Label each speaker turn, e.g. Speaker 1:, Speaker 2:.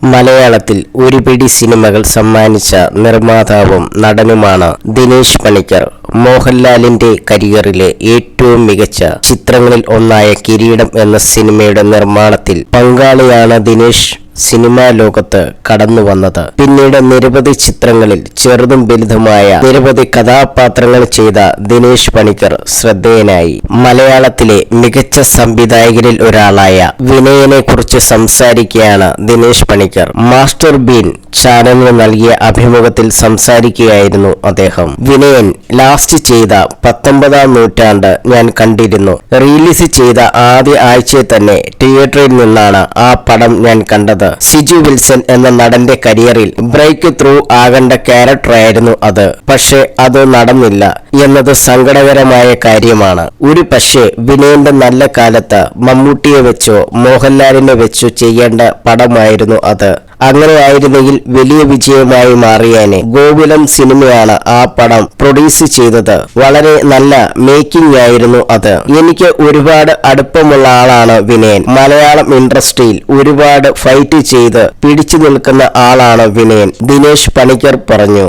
Speaker 1: മലയാളത്തിൽ ഒരു പിടി സിനിമകൾ സമ്മാനിച്ച നിർമ്മാതാവും നടനുമാണ് ദിനേശ് പണിക്കർ. മോഹൻലാലിന്റെ കരിയറിലെ ഏറ്റവും മികച്ച ചിത്രങ്ങളിൽ ഒന്നായ കിരീടം എന്ന സിനിമയുടെ നിർമ്മാണത്തിൽ പങ്കാളിയാണ് ദിനേശ്. സിനിമാ ലോകത്ത് കടന്നു വന്നത്. പിന്നീട് നിരവധി ചിത്രങ്ങളിൽ ചെറുതും വലുതുമായ നിരവധി കഥാപാത്രങ്ങൾ ചെയ്ത ദിനേശ് പണിക്കർ ശ്രദ്ധേയനായി. മലയാളത്തിലെ മികച്ച സംവിധായകരിൽ ഒരാളായ വിനയനെ കുറിച്ച് സംസാരിക്കുകയാണ് ദിനേശ് പണിക്കർ. മാസ്റ്റർ ബീൻ ചാനലിന് നൽകിയ അഭിമുഖത്തിൽ സംസാരിക്കുകയായിരുന്നു അദ്ദേഹം. വിനയൻ ലാസ്റ്റ് ചെയ്ത പത്തൊമ്പതാം നൂറ്റാണ്ട് ഞാൻ കണ്ടിരുന്നു. റിലീസ് ചെയ്ത ആദ്യ ആഴ്ചയിൽ തന്നെ തിയേറ്ററിൽ നിന്നാണ് ആ പടം ഞാൻ കണ്ടത്. സിജു വിൽസൺ എന്ന നടന്റെ കരിയറിൽ ബ്രേക്ക് ത്രൂ ആകേണ്ട ക്യാരക്ടറായിരുന്നു അത്. പക്ഷേ അത് നടന്നില്ല എന്നത് സങ്കടകരമായ കാര്യമാണ്. ഒരു പക്ഷേ വിനയന്റെ നല്ല കാലത്ത് മമ്മൂട്ടിയെ വെച്ചോ മോഹൻലാലിനെ വെച്ചോ ചെയ്യേണ്ട പടമായിരുന്നു അത്. അങ്ങനെയായിരുന്നെങ്കിൽ വലിയ വിജയമായി മാറിയേനെ. ഗോകുലം സിനിമയാണ് ആ പടം പ്രൊഡ്യൂസ് ചെയ്തത്. വളരെ നല്ല മേക്കിംഗ് ആയിരുന്നു അത്. എനിക്ക് ഒരുപാട് അടുപ്പമുള്ള ആളാണ് വിനയൻ. മലയാളം ഇൻഡസ്ട്രിയിൽ ഒരുപാട് ഫൈറ്റ് ചെയ്ത് പിടിച്ചു നിൽക്കുന്ന ആളാണ് വിനയൻ ദിനേശ് പണിക്കർ പറഞ്ഞു.